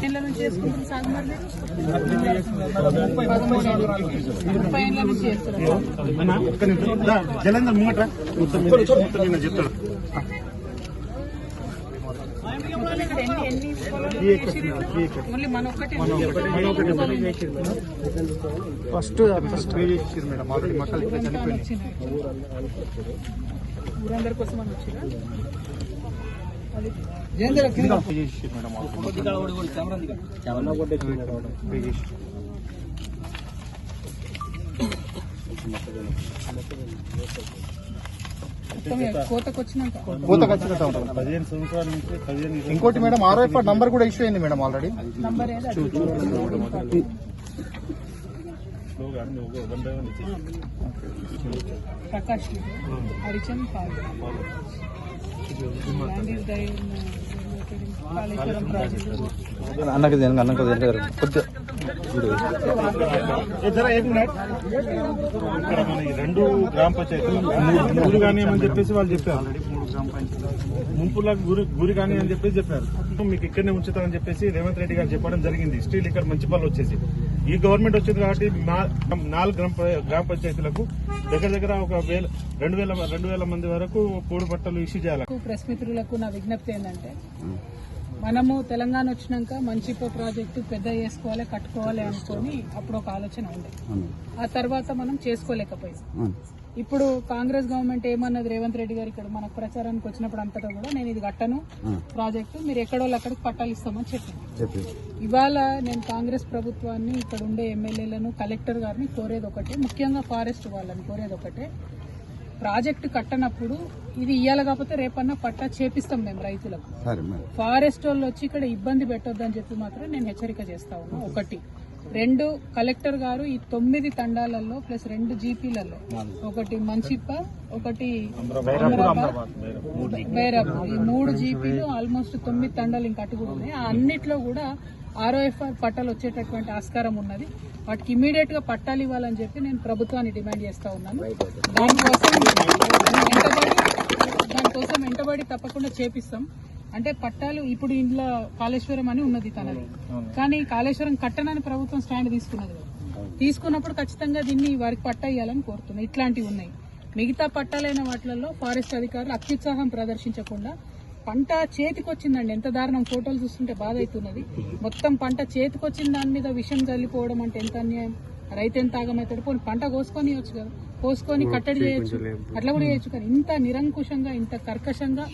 ఏళ్ళ నుంచి చేసుకుంటుంది సాగు మరి ముప్పై ఏళ్ళ నుంచి చేస్తున్నారు జలంధర్ ముంగట మొత్తం మొత్తం నిన్న చెప్తాడు first first pay madam already మక్కలు ఇక్కడ చనిపోయింది వచ్చింది ఊరందరి కోసం అని వచ్చిరా అది పే చేసి మేడం ఆల్రెడీ పే మొత్తం కోతకు ఉంటుంది పదిహేను సంవత్సరాల నుంచి పదిహేను ఇంకోటి మేడం ఆర్ఓఎఫ్ నంబర్ కూడా ఇష్యూ అయింది మేడం ఆల్రెడీ నంబర్ ఏది అది. ప్రకాష్ హరిచంద్ పాల్. అన్నకి దేనికి అన్నకు దేనికి కొద్దిగా జరా ఇక్కడ మన రెండు గ్రామ పంచాయతీలు గురి కానీ అని చెప్పేసి వాళ్ళు చెప్పారు. ముంపులకు గురి గురి కానీ అని చెప్పేసి చెప్పారు. మీకు ఇక్కడనే ఉంచుతారని చెప్పేసి రేవంత్ రెడ్డి గారు చెప్పడం జరిగింది. స్టీల్ ఇక్కడ మంచి పనులు వచ్చేసి. ఈ గవర్నమెంట్ వచ్చింది కాబట్టి నాలుగు గ్రామ గ్రామ పంచాయతీలకు దగ్గర దగ్గర ఒక వేల రెండు వేల రెండు వేల మంది వరకు కూడు బట్టలు ఇష్యూ చేయాలి. ప్రెస్ మిత్రులకు నా విజ్ఞప్తి ఏంటంటే మనము తెలంగాణ వచ్చినాక మంచిప ప్రాజెక్టు పెద్ద చేసుకోవాలి కట్టుకోవాలి అనుకొని అప్పుడు ఒక ఆలోచన ఉండే ఆ తర్వాత మనం చేసుకోలేకపోయాం. ఇప్పుడు కాంగ్రెస్ గవర్నమెంట్ ఏమన్నది రేవంత్ రెడ్డి గారు ఇక్కడ మనకు ప్రచారానికి వచ్చినప్పుడు అంతటా కూడా నేను ఇది కట్టను. ప్రాజెక్టు మీరు ఎక్కడో అక్కడికి పట్టాలు ఇస్తామని చెప్పింది చెప్పి. ఇవాళ నేను కాంగ్రెస్ ప్రభుత్వాన్ని ఇక్కడ ఉండే ఎమ్మెల్యేలను కలెక్టర్ గారిని కోరేది ఒకటే. ముఖ్యంగా ఫారెస్ట్ వాళ్ళని కోరేది ఒకటే. ప్రాజెక్టు కట్టనప్పుడు ఇది ఇయ్యాలి కాకపోతే రేపన్నా పట్టా చేపిస్తాం మేము రైతులకు. ఫారెస్ట్ వాళ్ళు వచ్చి ఇక్కడ ఇబ్బంది పెట్టొద్దని చెప్పి మాత్రం నేను హెచ్చరిక చేస్తా ఉన్నా. ఒకటి. రెండు కలెక్టర్ గారు ఈ తొమ్మిది తండాలలో ప్లస్ రెండు జీపీలలో. ఒకటి మంచిప్ప ఒకటి బైరాపూర్ ఈ మూడు జీపీలు ఆల్మోస్ట్ తొమ్మిది తండాలు ఇంకా అటు కూడా ఉన్నాయి ఆ అన్నిట్లో కూడా ఆర్ఓఎఫ్ఆర్ పట్టాలు వచ్చేటటువంటి ఆస్కారం ఉన్నది. వాటికి ఇమీడియట్గా పట్టాలు ఇవ్వాలని చెప్పి నేను ప్రభుత్వాన్ని డిమాండ్ చేస్తా ఉన్నాను. దానికోసం దానికోసం వెంటబడి తప్పకుండా చేపిస్తాం. అంటే పట్టాలు ఇప్పుడు ఇంట్లో కాళేశ్వరం అని ఉన్నది తనది. కానీ కాళేశ్వరం కట్టనని ప్రభుత్వం స్టాండ్ తీసుకున్నది. తీసుకున్నప్పుడు ఖచ్చితంగా దీన్ని వారికి పట్టా ఇవ్వాలని కోరుతున్నాయి ఇట్లాంటివి ఉన్నాయి. మిగతా పట్టాలైన వాటిలలో ఫారెస్ట్ అధికారులు అత్యుత్సాహం ప్రదర్శించకుండా పంట చేతికొచ్చిందండి. ఎంత దారుణం ఫోటోలు చూస్తుంటే బాధ అవుతున్నది మొత్తం పంట చేతికొచ్చిన దాని మీద విషం చల్లిపోవడం అంటే ఎంత అన్యాయం? రైతు ఎంత ఆగమవుతాడు పోనీ పంట కోసుకొని ఇవ్వచ్చు కదా. కోసుకొని కట్టడి చేయొచ్చు. అట్లా కూడా చేయొచ్చు కానీ ఇంత నిరంకుశంగా ఇంత కర్కశంగా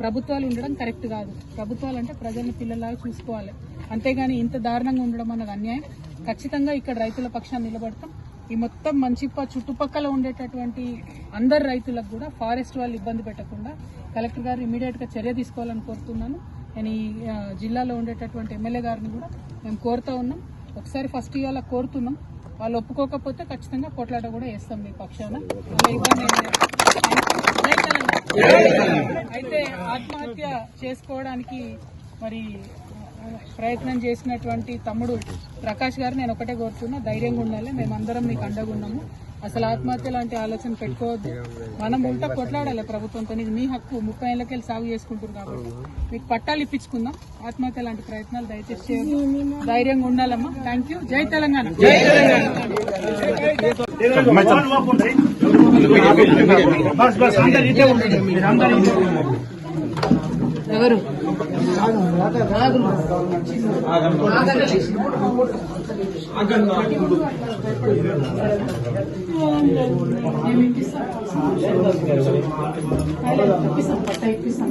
ప్రభుత్వాలు ఉండడం కరెక్ట్ కాదు. ప్రభుత్వాలు అంటే ప్రజల్ని పిల్లలాగా చూసుకోవాలి. అంతేగాని ఇంత దారుణంగా ఉండడం అన్నది అన్యాయం. ఖచ్చితంగా ఇక్కడ రైతుల పక్షాన్ని నిలబడతాం. ఈ మొత్తం మంచిప్ప చుట్టుపక్కల ఉండేటటువంటి అందరు రైతులకు కూడా ఫారెస్ట్ వాళ్ళు ఇబ్బంది పెట్టకుండా కలెక్టర్ గారు ఇమీడియట్గా చర్య తీసుకోవాలని కోరుతున్నాను. నేను ఈ జిల్లాలో ఉండేటటువంటి ఎమ్మెల్యే గారిని కూడా మేము కోరుతా ఉన్నాం. ఒకసారి ఫస్ట్ ఇవాళ కోరుతున్నాం. వాళ్ళు ఒప్పుకోకపోతే ఖచ్చితంగా కొట్లాట కూడా వేస్తాం మీ పక్షాన. అయితే ఆత్మహత్య చేసుకోవడానికి మరి ప్రయత్నం చేసినటువంటి తమ్ముడు ప్రకాష్ గారు నేను ఒకటే కోరుతున్నా ధైర్యంగా ఉండాలి. మేమందరం మీకు అండగా ఉన్నాము. అసలు ఆత్మహత్య లాంటి ఆలోచన పెట్టుకోవద్దు. మనం ఉంటా కొట్లాడాలి ప్రభుత్వంతో. ఇది మీ హక్కు. ముప్పై ఏళ్ళకెళ్ళి సాగు చేసుకుంటారు కాబట్టి. మీకు పట్టాలు ఇప్పించుకుందాం. ఆత్మహత్య లాంటి ప్రయత్నాలు దయచేసి చేయొద్దు ధైర్యంగా ఉండాలమ్మా. థ్యాంక్ యూ జై తెలంగాణ. జై బస్ బస్ అందరు ఇదే ఉండండి మీరు అందరూ ఇదే ఉండండి. ఎవరు మేము ఇప్పిస్తాం. అదే, ఇప్పిస్తాం, పట్టా ఇప్పిస్తాం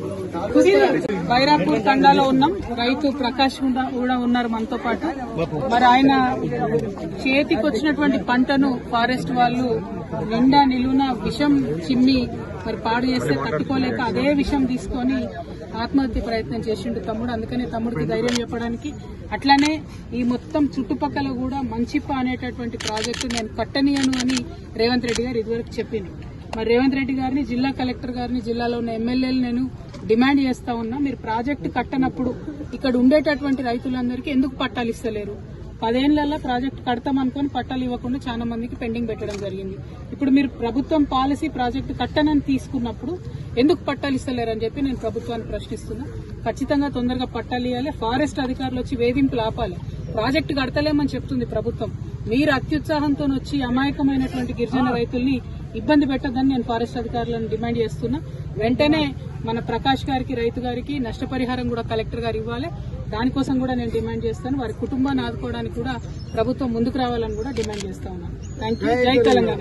బైరాపూర్ తండాలో ఉన్నాం. రైతు ప్రకాష్ కూడా కూడా ఉన్నారు మనతో పాటు. మరి ఆయన చేతికి వచ్చినటువంటి పంటను ఫారెస్ట్ వాళ్ళు నిండా నిలువున విషం చిమ్మి మరి పాడు చేస్తే తట్టుకోలేక అదే విషం తీసుకొని ఆత్మహత్య ప్రయత్నం చేసిండు తమ్ముడు. అందుకనే తమ్ముడికి ధైర్యం చెప్పడానికి. అట్లానే ఈ మొత్తం చుట్టుపక్కల కూడా మంచిప్ప అనేటటువంటి ప్రాజెక్టు నేను కట్టనీయను అని రేవంత్ రెడ్డి గారు ఇదివరకు చెప్పింది మరి రేవంత్ రెడ్డి గారిని జిల్లా కలెక్టర్ గారిని జిల్లాలో ఉన్న ఎమ్మెల్యేలు నేను డిమాండ్ చేస్తా ఉన్నా మీరు ప్రాజెక్టు కట్టనప్పుడు ఇక్కడ ఉండేటటువంటి రైతులందరికీ ఎందుకు పట్టాలు ఇస్తలేరు? పదేళ్ళలో ప్రాజెక్ట్ కడతాం అనుకుని పట్టాలు ఇవ్వకుండా చాలా మందికి పెండింగ్ పెట్టడం జరిగింది. ఇప్పుడు మీరు ప్రభుత్వం పాలసీ ప్రాజెక్టు కట్టనని తీసుకున్నప్పుడు ఎందుకు పట్టాలు ఇస్తలేరని చెప్పి నేను ప్రభుత్వాన్ని ప్రశ్నిస్తున్నా. ఖచ్చితంగా తొందరగా పట్టాలు ఇవ్వాలి ఫారెస్ట్ అధికారులు వచ్చి వేధింపులు ఆపాలి. ప్రాజెక్టు కడతలేమని చెప్తుంది ప్రభుత్వం. మీరు అత్యుత్సాహంతో వచ్చి అమాయకమైనటువంటి గిరిజన రైతుల్ని ఇబ్బంది పెట్టొద్దని నేను ఫారెస్ట్ అధికారులను డిమాండ్ చేస్తున్నా. వెంటనే మన ప్రకాష్ గారికి రైతు గారికి నష్టపరిహారం కూడా కలెక్టర్ గారు ఇవ్వాలి. దానికోసం కూడా నేను డిమాండ్ చేస్తాను. వారి కుటుంబాన్ని ఆదుకోవడానికి కూడా ప్రభుత్వం ముందుకు రావాలని కూడా డిమాండ్ చేస్తా ఉన్నాను. థ్యాంక్ యూ జై తెలంగాణ.